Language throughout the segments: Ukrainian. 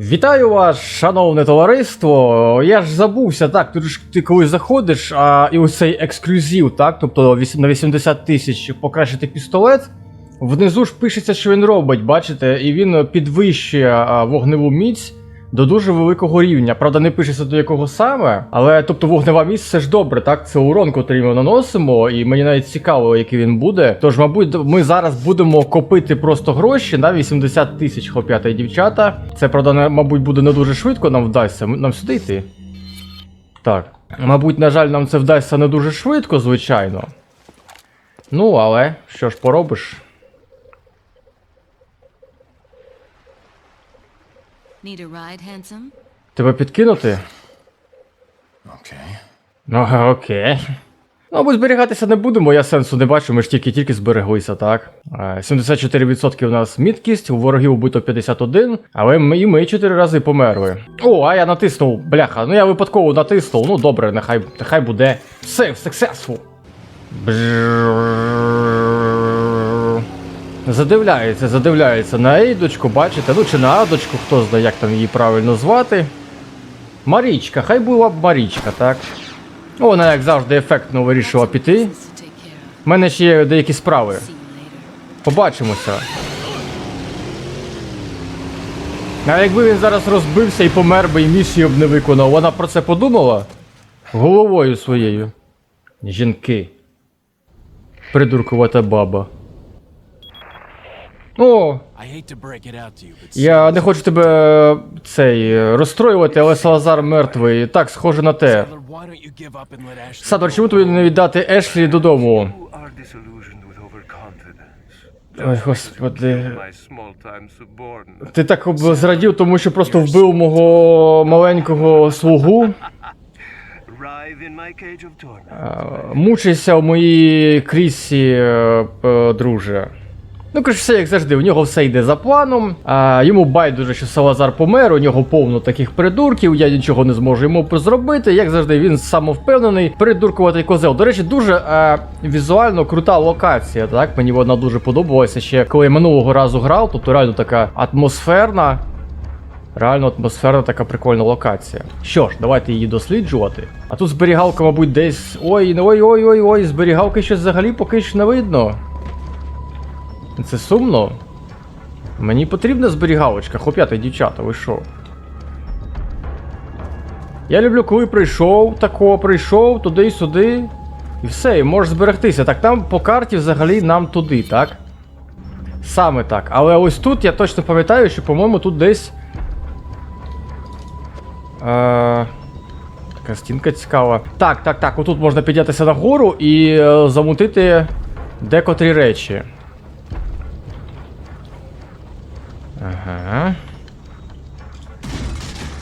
Вітаю вас, шановне товариство. Я ж забувся, так, ти ж ти коли заходиш, а і оцей ексклюзив, так, тобто на 80 тисяч покращити пістолет. Внизу ж пишеться, що він робить, бачите, і він підвищує вогневу міць до дуже великого рівня. Правда, не пишеться до якого саме, але тобто вогнева місць це ж добре, так? Це урон, котрий ми наносимо, і мені навіть цікаво, який він буде. Тож, мабуть, ми зараз будемо копити просто гроші на 80 тисяч хлоп'ята і дівчата. Це, правда, не, мабуть, буде не дуже швидко, нам вдасться. Нам сюди йти. Так. Мабуть, на жаль, нам це вдасться не дуже швидко, звичайно. Ну, але що ж поробиш? Тебе підкинути? Окей. Ну, окей. Ну, або зберігатися не будемо, я сенсу не бачу, ми ж тільки-тільки збереглися, так? Е, 74% у нас міткість, у ворогів убито 51, але ми і ми 4 рази померли. О, а я натиснув, бляха, ну я випадково натиснув, ну добре, нехай нехай буде. Сейв, successful. Задивляється, задивляється на Ейдочку, бачите, ну чи на Адочку, хто знає, як там її правильно звати. Марічка, хай була б Марічка, так? Вона, як завжди, ефектно вирішила піти. У мене ще є деякі справи. Побачимося. А якби він зараз розбився і помер би, і місію б не виконав, вона про це подумала головою своєю. Жінки. Придуркувата баба but я не хочу тебе е, цей е, розстроювати, але Салазар мертвий. Так, схоже на те. Садор, чому тобі не віддати Ешлі додому? Ой, господи. Ти так об- зрадів, тому що просто вбив мого маленького слугу. Мучайся в моїй крісі, е, друже. Ну, коротше, все як завжди, у нього все йде за планом. А, йому байдуже, що Салазар помер, у нього повно таких придурків, я нічого не зможу йому зробити. Як завжди, він самовпевнений, придуркуватий козел. До речі, дуже е, візуально крута локація, так? Мені вона дуже подобалася ще, коли я минулого разу грав, тобто реально така атмосферна. Реально атмосферна така прикольна локація. Що ж, давайте її досліджувати. А тут зберігалка, мабуть, десь. Ой, ну, ой, ой, ой, ой, зберігалки щось взагалі поки що не видно. Це сумно. Мені потрібна зберігалочка, хлоп'ята, дівчата, ви що? Я люблю, коли прийшов, тако, прийшов, туди і сюди. І все, і можеш зберегтися. Так, там по карті взагалі нам туди, так? Саме так. Але ось тут я точно пам'ятаю, що, по-моєму, тут десь. Е, така стінка цікава. Так, так, так. Отут можна піднятися нагору і е, замутити декотрі речі.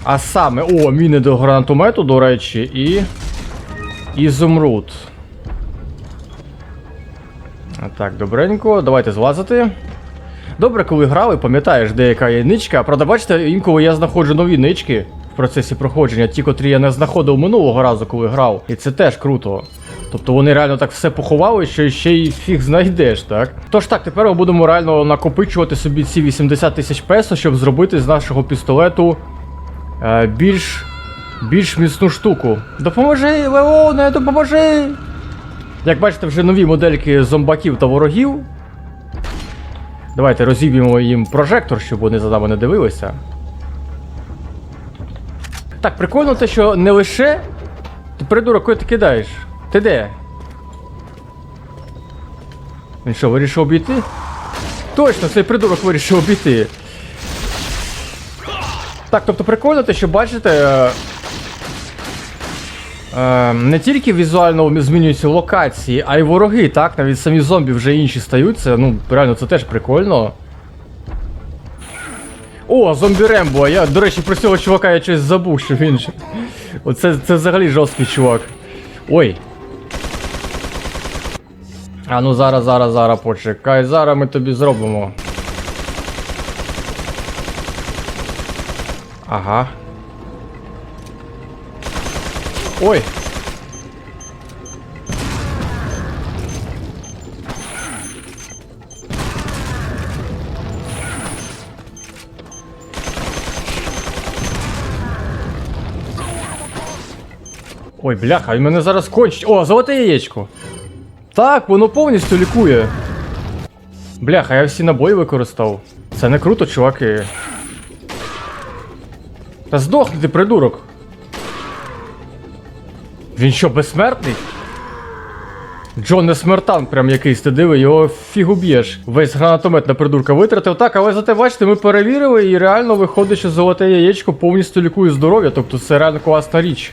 А саме, о, міни до гранатомету, до речі, і. Ізумруд. Так, добренько, давайте злазити. Добре, коли грали, пам'ятаєш, деяка є ничка. Правда, бачите, інколи я знаходжу нові нички в процесі проходження, ті, котрі я не знаходив минулого разу, коли грав. І це теж круто. Тобто вони реально так все поховали, що ще й фіг знайдеш, так? Тож так, тепер ми будемо реально накопичувати собі ці 80 тисяч песо, щоб зробити з нашого пістолету е, більш. більш міцну штуку. Допоможи, Леоне, допоможи! Як бачите, вже нові модельки зомбаків та ворогів. Давайте розіб'ємо їм прожектор, щоб вони за нами не дивилися. Так, прикольно те, що не лише. Ти придурок, куди ти кидаєш? Ти де? Він що, вирішив обійти? Точно, цей придурок вирішив обійти. Так, тобто прикольно те, що бачите. е, Е, не тільки візуально змінюються локації, а й вороги, так? Навіть самі зомбі вже інші стаються. Ну, реально, це теж прикольно. О, зомбі Рембо. Я, до речі, про цього чувака я щось забув, що він. Оце це взагалі жорсткий чувак. Ой. А ну зараз, зараз, зараз почекай. Зараз ми тобі зробимо. Ага. Ой! Ой, бляха, він мене зараз кончить. О, золоте яєчко. Так, воно повністю лікує. Бляха, я всі набої використав. Це не круто, чуваки. Та здохни ти, придурок. Він що, безсмертний? Джон не смертан, прям якийсь, ти диви, його фігу б'єш. Весь гранатомет на придурка витратив. Так, але зате бачите, ми перевірили і реально виходить, що золоте яєчко повністю лікує здоров'я, тобто це реально класна річ.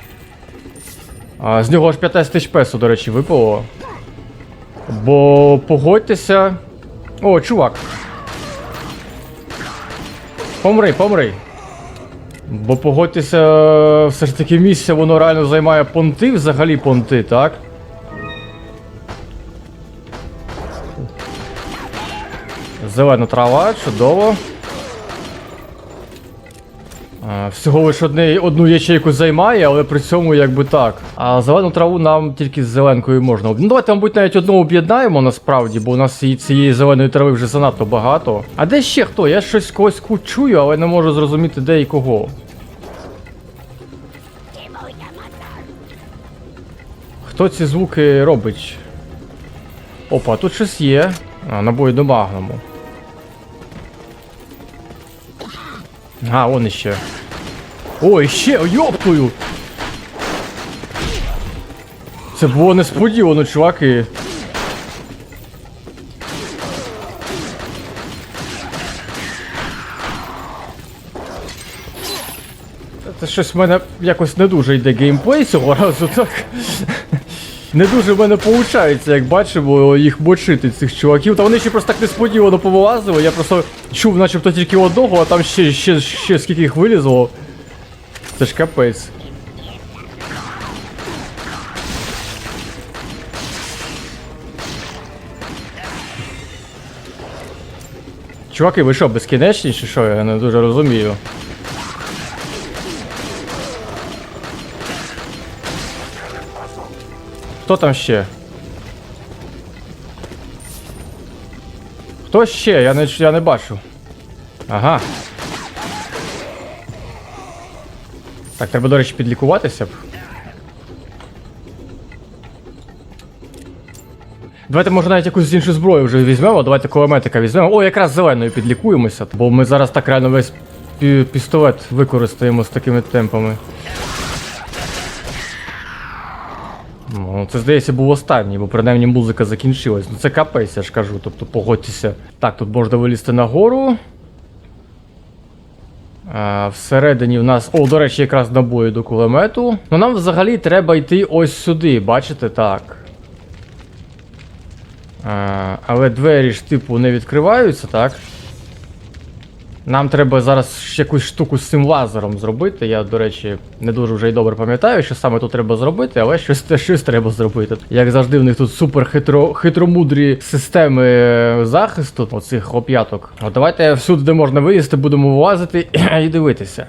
А, з нього аж 15 тисяч песо, до речі, випало. Бо погодьтеся. О, чувак. Помри, помри. Бо погодьтеся, все ж таки місце воно реально займає понти, взагалі понти, так? Зелена трава, чудово. Всього лише одне, одну ячейку займає, але при цьому якби так. А зелену траву нам тільки з зеленкою можна. Ну давайте, мабуть, навіть одну об'єднаємо насправді, бо у нас цієї, зеленої трави вже занадто багато. А де ще хто? Я щось когось чую, але не можу зрозуміти де і кого. Хто ці звуки робить? Опа, тут щось є. А, набої до магнуму. А, он іще. Ой, ще, йоптую! Це було несподівано, чуваки. Це щось в мене якось не дуже йде геймплей цього разу, так? Не дуже в мене виходить, як бачимо, їх мочити, цих чуваків. Та вони ще просто так несподівано повилазили. Я просто чув, начебто тільки одного, а там ще, ще, ще скільки їх вилізло. Це ж капець. Чуваки, ви що, безкінечні чи що? Я не дуже розумію. Хто там ще? Хто ще? Я не, я не бачу. Ага. Так, треба, до речі, підлікуватися б. Давайте, може, навіть якусь іншу зброю вже візьмемо. Давайте кулеметика візьмемо. О, якраз зеленою підлікуємося, бо ми зараз так реально весь пі- пістолет використаємо з такими темпами. Ну, це здається був останній, бо принаймні музика закінчилась. Ну це капець, я ж кажу, тобто погодьтеся. Так, тут можна вилізти нагору. А, всередині в нас. О, до речі, якраз набої до кулемету. Ну нам взагалі треба йти ось сюди, бачите, так. А, але двері ж, типу, не відкриваються, так? Нам треба зараз якусь штуку з цим лазером зробити. Я, до речі, не дуже вже й добре пам'ятаю, що саме тут треба зробити, але щось, щось треба зробити. Як завжди, в них тут супер хитро, хитромудрі системи е, захисту оцих хлоп'яток. От давайте всюди, де можна вилізти, будемо вилазити і дивитися.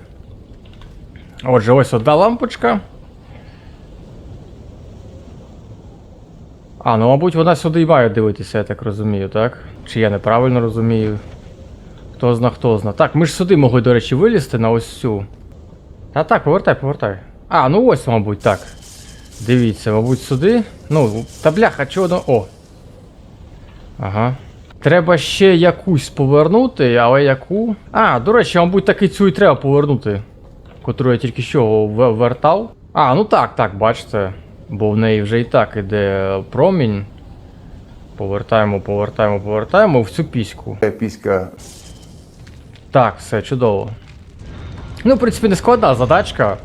Отже, ось одна лампочка. А, ну мабуть, вона сюди і має дивитися, я так розумію, так? Чи я неправильно розумію? Хто зна, хто зна. Так, ми ж сюди могли, до речі, вилізти на ось цю. Та так, повертай, повертай. А, ну ось, мабуть, так. Дивіться, мабуть, сюди. Ну, та бляха, чого воно. О. Ага. Треба ще якусь повернути, але яку. А, до речі, мабуть, таки цю і треба повернути. Котру я тільки що вертав. А, ну так, так, бачите. Бо в неї вже і так іде промінь. Повертаємо, повертаємо, повертаємо в цю піську. Піська Так, все чудово. Ну, в принципі, не складна задачка.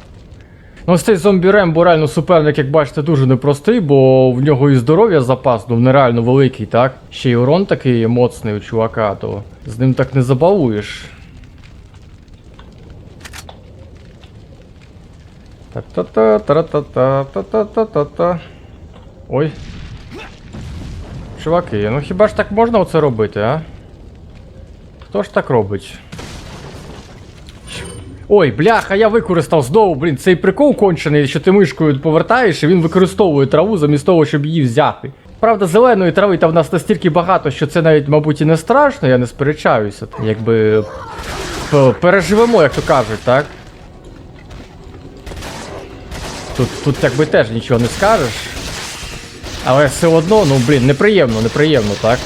Ну, ось цей зомбі Рембо реально суперник, як бачите, дуже непростий, бо в нього і здоров'я запас, ну нереально великий, так? Ще й урон такий моцний у чувака, то з ним так не забалуєш. Та-та-та, та-та-та, та-та-та-та-та. Ой. Чуваки, ну хіба ж так можна оце робити, а? Хто ж так робить? Ой, бляха, я використав знову, блін, цей прикол кончений, що ти мишкою повертаєш, і він використовує траву замість того, щоб її взяти. Правда, зеленої трави там в нас настільки багато, що це навіть, мабуть, і не страшно, я не сперечаюся. Якби переживемо, як то кажуть, так? тут, тут якби теж нічого не скажеш. Але все одно, ну блін, неприємно, неприємно, так?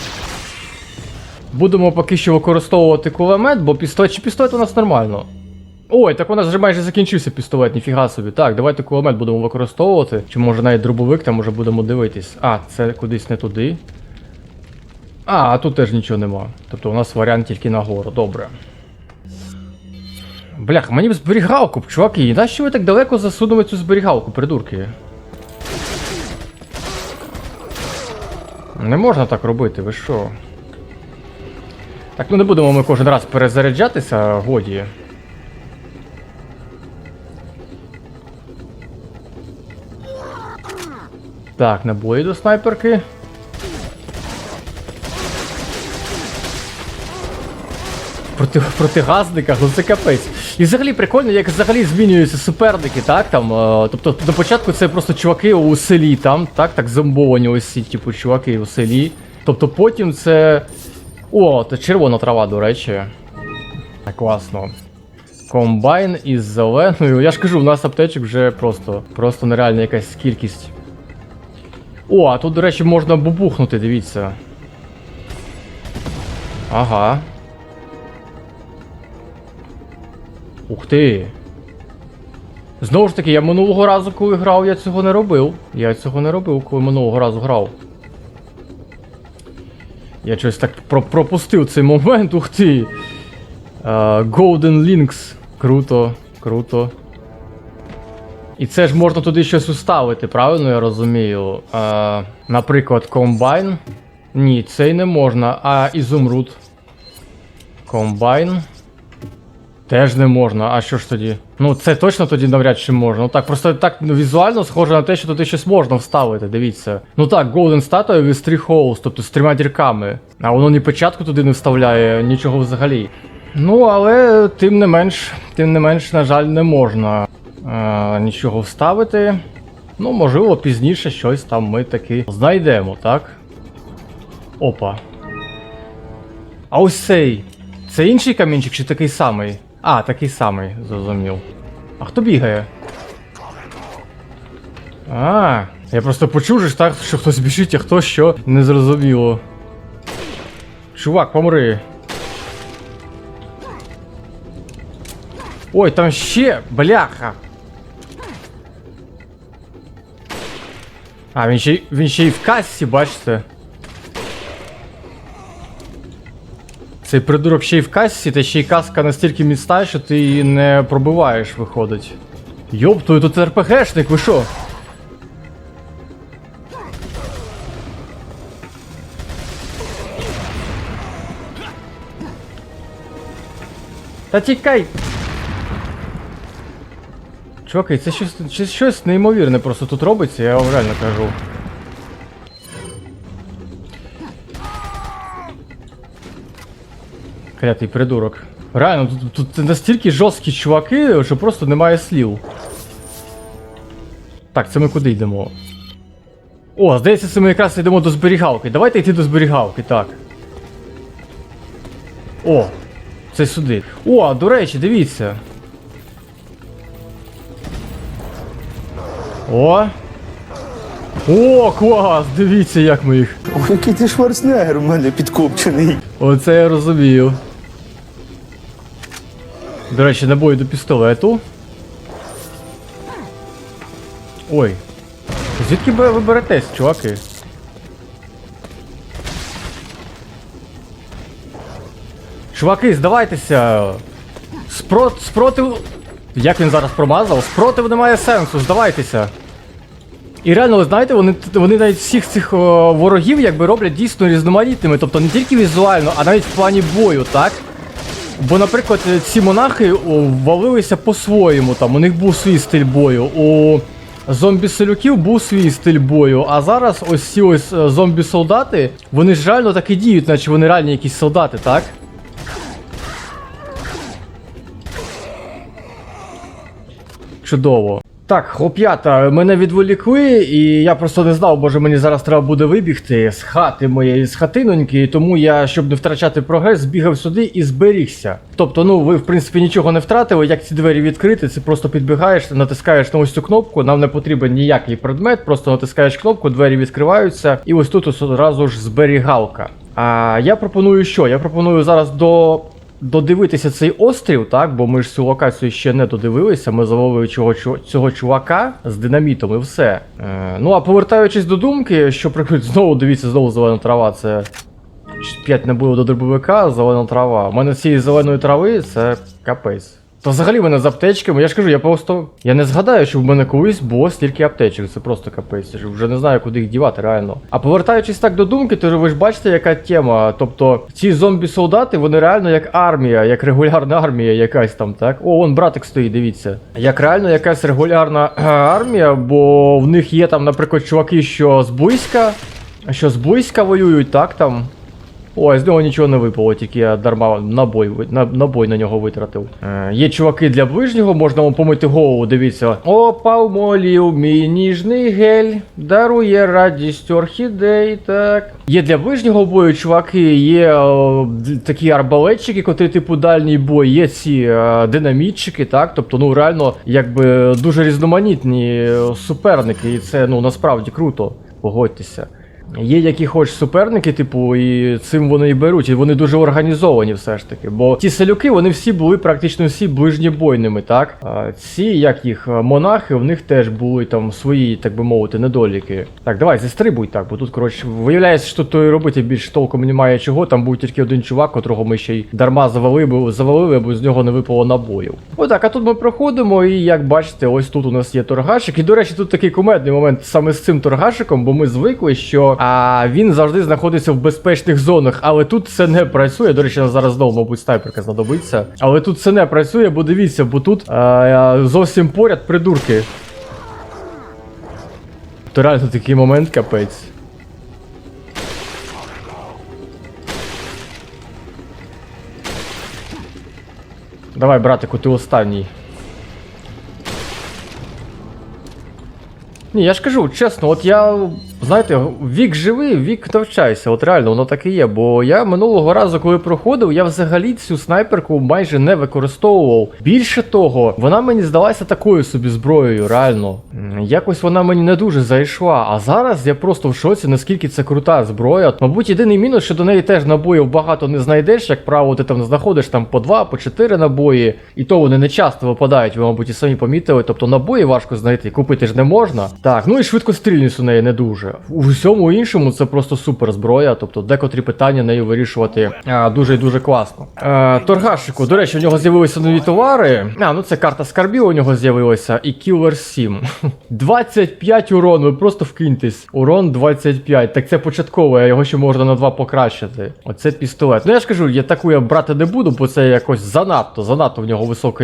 Будемо поки що використовувати кулемет, бо пістолет чи пістолет у нас нормально. Ой, так у нас вже майже закінчився пістолет, ніфіга собі. Так, давайте кулемет будемо використовувати. Чи може навіть дробовик, там може будемо дивитись. А, це кудись не туди. А, а тут теж нічого нема. Тобто у нас варіант тільки нагору, добре. Блях, мені б зберігалку, б, чуваки, нащо ви так далеко засунули цю зберігалку, придурки? Не можна так робити, ви що? Так, ну не будемо ми кожен раз перезаряджатися, годі. Так, набої до снайперки. Проти, проти газника, ну це капець. І взагалі прикольно, як взагалі змінюються суперники, так там. Е, тобто до початку це просто чуваки у селі там, так, так зомбовані ось ці, типу, чуваки у селі. Тобто потім це. О, це червона трава, до речі. Класно. Комбайн із зеленою. Я ж кажу, у нас аптечок вже просто, просто нереальна якась кількість. О, а тут, до речі, можна бубухнути, дивіться. Ага. Ух ти. Знову ж таки, я минулого разу, коли грав, я цього не робив. Я цього не робив, коли минулого разу грав. Я щось так про пропустив цей момент, ух ти. Uh, Golden Links. Круто, круто. І це ж можна туди щось уставити, правильно я розумію? Uh, наприклад, комбайн. Ні, цей не можна, а ізумруд. Комбайн. Теж не можна, а що ж тоді? Ну, це точно тоді навряд чи можна. Ну так, просто так ну, візуально схоже на те, що туди щось можна вставити, дивіться. Ну так, Golden Statue with three holes, тобто з трьома дірками. А воно ні початку туди не вставляє, нічого взагалі. Ну, але тим не менш, тим не менш, на жаль, не можна е, нічого вставити. Ну, можливо, пізніше щось там ми таки знайдемо, так? Опа. А ось цей. Це інший камінчик чи такий самий? А, такий самий, зрозумів. А хто бігає? А, я просто почув, же так, що хтось біжить, а хто що, не зрозуміло. Чувак, помри. Ой, там ще, бляха. А, він ще, він ще й в касі, бачите. Цей придурок ще й в касі, та ще й каска настільки міцна, що ти її не пробиваєш, виходить. Йоптою, тут РПГшник, ви що? Та тікай! Чуваки, це щось, щось неймовірне просто тут робиться, я вам реально кажу. Клятий придурок. Реально, тут, тут настільки жорсткі чуваки, що просто немає слів. Так, це ми куди йдемо? О, здається, це ми якраз йдемо до зберігалки. Давайте йти до зберігалки, так. О, це сюди. О, до речі, дивіться. О. О, клас! Дивіться, як ми їх. Ой, який ти шварценеггер у мене підкопчений. Оце я розумію. До речі, набої до пістолету. Ой. Звідки ви беретесь, чуваки? Чуваки, здавайтеся. Спрот, спротив. Як він зараз промазав? Спротив немає сенсу, здавайтеся. І реально, ви знаєте, вони, вони навіть всіх цих о, ворогів якби роблять дійсно різноманітними, тобто не тільки візуально, а навіть в плані бою, так? Бо, наприклад, е, ці монахи валилися по-своєму, там у них був свій стиль бою. У зомбі-селюків був свій стиль бою, а зараз ось ці ось е, зомбі-солдати, вони ж реально так і діють, наче вони реальні якісь солдати, так? Чудово. Так, хлоп'ята, мене відволікли, і я просто не знав, боже, мені зараз треба буде вибігти з хати моєї, з хатиноньки, і тому я, щоб не втрачати прогрес, збігав сюди і зберігся. Тобто, ну, ви, в принципі, нічого не втратили, як ці двері відкрити, це просто підбігаєш, натискаєш на ось цю кнопку, нам не потрібен ніякий предмет, просто натискаєш кнопку, двері відкриваються, і ось тут одразу ж зберігалка. А я пропоную що? Я пропоную зараз до додивитися цей острів, так? Бо ми ж цю локацію ще не додивилися. Ми завалили цього, цього чувака з динамітом і все. Е, ну а повертаючись до думки, що прикруть, знову дивіться, знову зелена трава. Це 5 набуло до дробовика, зелена трава. У мене цієї зеленої трави це капець. То взагалі в мене з аптечками, я ж кажу, я просто. Я не згадаю, що в мене колись було стільки аптечок, це просто капець. Вже не знаю, куди їх дівати, реально. А повертаючись так до думки, то ви ж бачите, яка тема. Тобто, ці зомбі-солдати, вони реально як армія, як регулярна армія якась там, так? О, вон братик стоїть, дивіться. Як реально якась регулярна е, армія, бо в них є там, наприклад, чуваки, що зблизька, що зблизька воюють, так там. Ой, з нього нічого не випало, тільки я дарма набой, на, набой на нього витратив. Е, є чуваки для ближнього, можна вам помити голову, дивіться. О, палмолів, мій ніжний гель, дарує радість орхідей, так. Є для ближнього бою чуваки, є о, такі арбалетчики, котрі типу дальній бой, є ці е, динамітчики, так. Тобто, ну реально, якби дуже різноманітні е, суперники, і це ну насправді круто, погодьтеся. Є які хоч суперники, типу, і цим вони і беруть, і вони дуже організовані все ж таки. Бо ті селюки, вони всі були практично всі ближньобойними, так? А ці, як їх, е, монахи, в них теж були там свої, так би мовити, недоліки. Так, давай, застрибуй так, бо тут, коротше, виявляється, що то і робити більш толком немає чого. Там був тільки один чувак, котрого ми ще й дарма завалили, завалили, бо з нього не випало набоїв. Отак, а тут ми проходимо, і як бачите, ось тут у нас є торгашик. І до речі, тут такий кумедний момент саме з цим торгашиком, бо ми звикли, що а, він завжди знаходиться в безпечних зонах, але тут це не працює. До речі, зараз знову, мабуть, снайперка знадобиться. Але тут це не працює, бо дивіться, бо тут а, зовсім поряд придурки. То реально такий момент капець. Давай, братику, ти останній. Ні, я ж кажу, чесно, от я, знаєте, вік живий, вік навчайся. От реально, воно так і є. Бо я минулого разу, коли проходив, я взагалі цю снайперку майже не використовував. Більше того, вона мені здалася такою собі зброєю, реально. Якось вона мені не дуже зайшла. А зараз я просто в шоці, наскільки це крута зброя. Мабуть, єдиний мінус, що до неї теж набоїв багато не знайдеш. Як правило, ти там знаходиш там по два, по чотири набої, і то вони не часто випадають, ви, мабуть, і самі помітили. Тобто набої важко знайти, купити ж не можна. Так, ну і швидкострільність у неї не дуже. У всьому іншому це просто супер зброя. Тобто, декотрі питання нею вирішувати а, дуже і дуже класно. А, торгашику, до речі, у нього з'явилися нові товари. А, ну це карта скарбів у нього з'явилася, і Killer 7. 25 урон, ви просто вкиньтесь. Урон 25. Так це початково, його ще можна на 2 покращити. Оце пістолет. Ну я ж кажу, я таку я брати не буду, бо це якось занадто, занадто в нього висока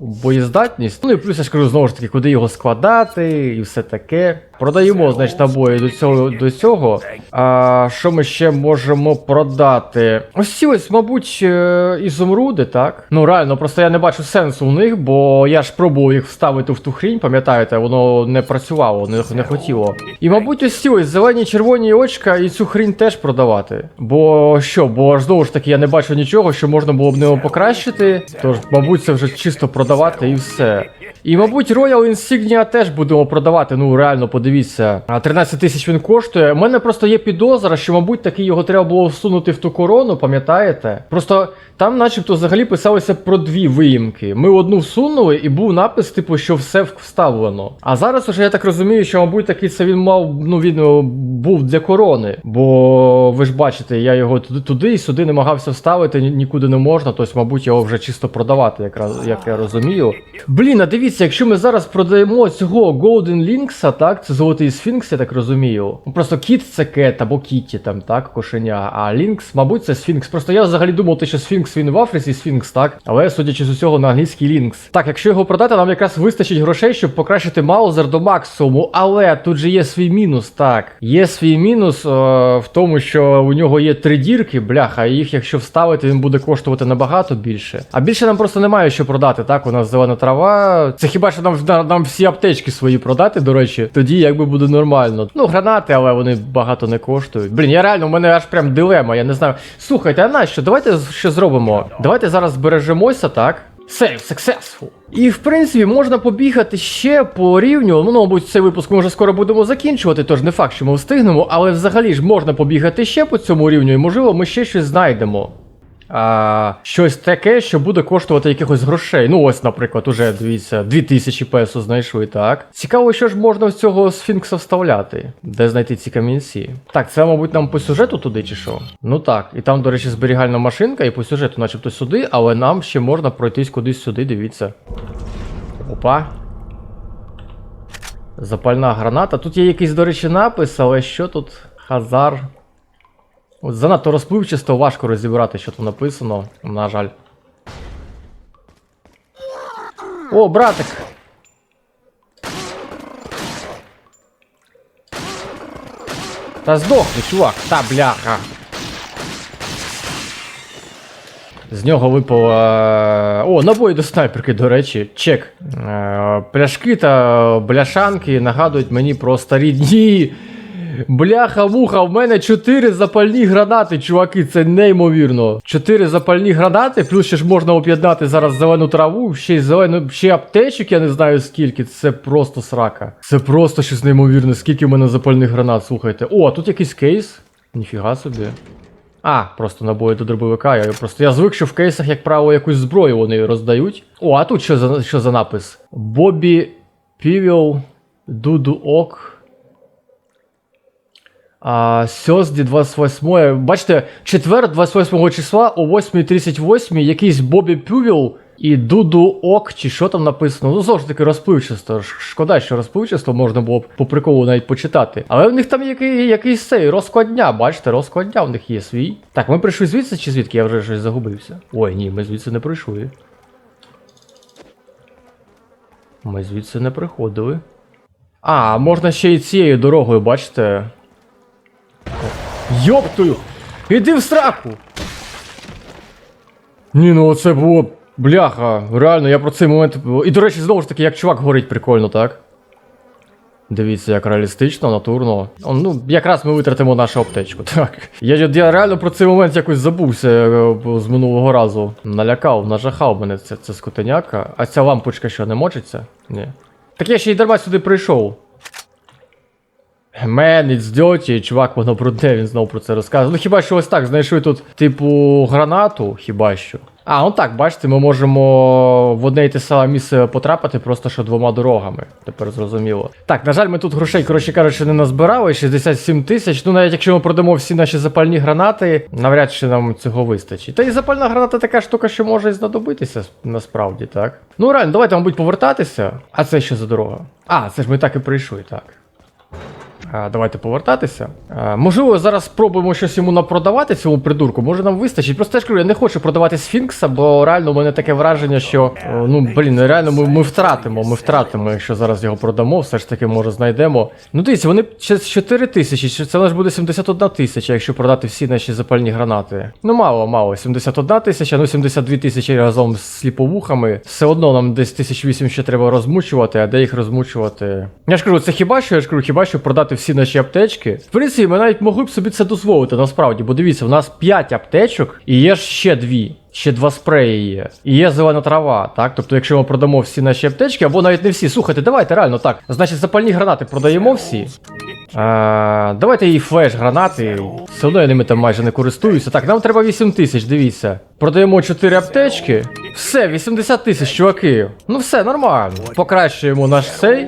боєздатність. Ну і плюс я ж кажу, знову ж таки, куди його складати і все таке. Продаємо, значить, набої до цього до цього. А що ми ще можемо продати? Ось ці ось, мабуть, е, ізумруди, так? Ну реально, просто я не бачу сенсу в них, бо я ж пробував їх вставити в ту хрінь, пам'ятаєте, воно не працювало, не, не хотіло. І, мабуть, ось ці ось зелені червоні очка і цю хрінь теж продавати. Бо що, бо знову ж таки я не бачу нічого, що можна було б нього покращити. Тож, мабуть, це вже чисто продавати і все. І, мабуть, Royal Insignia теж будемо продавати. Ну, реально, подивіться. А 13 тисяч він коштує. У мене просто є підозра, що, мабуть, таки його треба було всунути в ту корону, пам'ятаєте? Просто там, начебто, взагалі писалося про дві виїмки. Ми одну всунули, і був напис, типу, що все вставлено. А зараз уже я так розумію, що, мабуть, таки це він мав, ну він е, був для корони. Бо ви ж бачите, я його туди, туди і сюди намагався вставити, нікуди не можна, тобто, мабуть, його вже чисто продавати, якраз, як я розумію. Блін, а дивіться, якщо ми зараз продаємо цього Golden Lynx, так, це золотий сфінкс, я так розумію. Ну, Просто кіт це кет або кіті, там, так, кошеня. А Лінкс, мабуть, це сфінкс. Просто я взагалі думав, що сфінкс він в Африці, сфінкс, так. Але судячи з усього на англійський Лінкс. Так, якщо його продати, нам якраз вистачить грошей, щоб покращити Маузер до максимуму. Але тут же є свій мінус, так. Є свій мінус е, в тому, що у нього є три дірки, бляха, і їх, якщо вставити, він буде коштувати набагато більше. А більше нам просто немає що продати, так? У нас зелена трава, Це хіба що нам, нам, всі аптечки свої продати, до речі, тоді якби буде нормально. Ну, гранати, але вони багато не коштують. Блін, я реально, у мене аж прям дилема, я не знаю. Слухайте, а нащо? Давайте що зробимо? Давайте зараз збережемося, так? Save successful. І в принципі можна побігати ще по рівню. Ну, мабуть, цей випуск ми вже скоро будемо закінчувати, тож не факт, що ми встигнемо, але взагалі ж можна побігати ще по цьому рівню, і можливо ми ще щось знайдемо. А, щось таке, що буде коштувати якихось грошей. Ну, ось, наприклад, уже дивіться, 2000 песо знайшли, так. Цікаво, що ж можна з цього сфінкса вставляти. Де знайти ці камінці? Так, це, мабуть, нам по сюжету туди чи що? Ну так, і там, до речі, зберігальна машинка, і по сюжету, начебто, сюди, але нам ще можна пройтись кудись сюди, дивіться. Опа. Запальна граната. Тут є якийсь, до речі, напис, але що тут? Хазар. От занадто розпливчасто, важко розібрати, що тут написано, на жаль. О, братик! Та здохни, чувак, та бляха. З нього випав. е, О, набої до снайперки, до речі, чек. Е, Пляшки та бляшанки нагадують мені про старі дні. Бляха-муха, в мене 4 запальні гранати, чуваки, це неймовірно. 4 запальні гранати, плюс ще ж можна об'єднати зараз зелену траву, ще й зелену, ще аптечок, я не знаю скільки. Це просто срака. Це просто щось неймовірне, скільки в мене запальних гранат, слухайте. О, а тут якийсь кейс. Ніфіга собі. А, просто набої до дробовика. Я просто я звик, що в кейсах, як правило, якусь зброю вони роздають. О, а тут що за що за напис? Бобі Півіл Дуду Ок. А, Сьозді 28. Бачите, четвер 28 числа о 8.38 якийсь Бобі Пювіл і Дуду Ок, чи що там написано. Ну, знову ж таки, розпливчасто. Шкода, що розпливчасто можна було б по приколу навіть почитати. Але в них там який, якийсь цей розклад дня, бачите, розклад дня в них є свій. Так, ми прийшли звідси чи звідки? Я вже щось загубився. Ой, ні, ми звідси не прийшли. Ми звідси не приходили. А, можна ще й цією дорогою, бачите. Йоптую! Іди в сраку! Ні, ну це було. Бляха, реально, я про цей момент. І до речі, знову ж таки, як чувак горить прикольно, так? Дивіться, як реалістично, натурно. Ну, якраз ми витратимо нашу аптечку, так. Я, я реально про цей момент якось забувся е, з минулого разу. Налякав, нажахав мене це, це скотеняка. А ця лампочка що, не мочиться? Ні. Так я ще й дарма сюди прийшов. Man, it's dirty, чувак, воно брудне, він знову про це розказує. Ну хіба що ось так, знайшли тут, типу, гранату, хіба що. А, ну так, бачите, ми можемо в одне й те саме місце потрапити, просто що двома дорогами. Тепер зрозуміло. Так, на жаль, ми тут грошей, коротше кажучи, не назбирали. 67 тисяч. Ну, навіть якщо ми продамо всі наші запальні гранати, навряд чи нам цього вистачить. Та і запальна граната така штука, що може знадобитися, насправді, так. Ну реально, давайте, мабуть, повертатися. А це що за дорога? А, це ж ми так і прийшли, так. А, давайте повертатися. Можливо, зараз спробуємо щось йому напродавати цьому придурку. Може нам вистачить. Просто я ж кажу, я не хочу продавати сфінкса, бо реально у мене таке враження, що ну блін, реально ми, ми втратимо. Ми втратимо, якщо зараз його продамо, все ж таки, може, знайдемо. Ну дивіться, вони ще 4 тисячі, це лише буде 71 тисяча, якщо продати всі наші запальні гранати. Ну мало, мало. 71 тисяча, ну 72 тисячі разом з сліповухами. Все одно нам десь 1008 ще треба розмучувати, а де їх розмучувати. Я ж кажу, це хіба що я ж кажу, хіба що продати всі наші аптечки. В принципі, ми навіть могли б собі це дозволити, насправді, бо дивіться, у нас 5 аптечок і є ж ще дві. Ще два спреї є. І є зелена трава, так? Тобто, якщо ми продамо всі наші аптечки, або навіть не всі. Слухайте, давайте реально так. Значить, запальні гранати продаємо всі. А, давайте і флеш гранати. Все одно я ними там майже не користуюся. Так, нам треба 8 тисяч, дивіться. Продаємо 4 аптечки. Все, 80 тисяч, чуваки. Ну все, нормально. Покращуємо наш цей.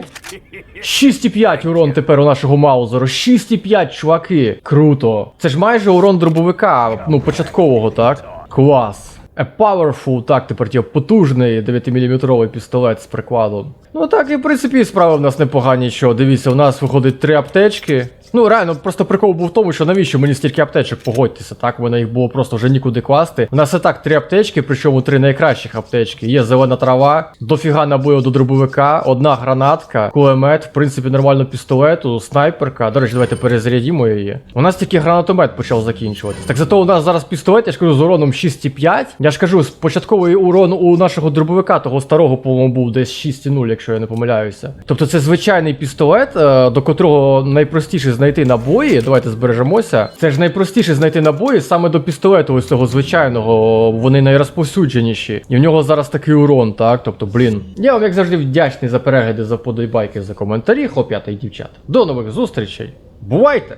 6,5 урон тепер у нашого маузеру. 6,5, чуваки. Круто. Це ж майже урон дробовика, ну, початкового, так? Клас. A powerful, так, тепер ті потужний 9-мм пістолет з прикладом. Ну так, і в принципі справи в нас непогані, що. Дивіться, у нас виходить три аптечки. Ну реально, просто прикол був в тому, що навіщо мені стільки аптечок, погодьтеся, так? У мене їх було просто вже нікуди класти. У нас і так три аптечки, причому три найкращих аптечки. Є зелена трава, дофіга набою до дробовика, одна гранатка, кулемет, в принципі, нормально пістолету, снайперка. До речі, давайте перезарядімо її. У нас тільки гранатомет почав закінчуватись. Так зато у нас зараз пістолет, я ж кажу, з уроном 6,5. Я ж кажу, початковий урон у нашого дробовика, того старого, по-моєму, був десь 6,0, якщо я не помиляюся. Тобто це звичайний пістолет, е, до котрого найпростіше знайти набої. Давайте збережемося. Це ж найпростіше знайти набої саме до пістолету, ось цього звичайного. Вони найрозповсюдженіші. І в нього зараз такий урон, так? Тобто, блін. Я вам як завжди вдячний за перегляди, за подобайки, за коментарі, хлоп'ята і дівчат. До нових зустрічей. Бувайте!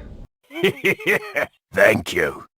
Thank you.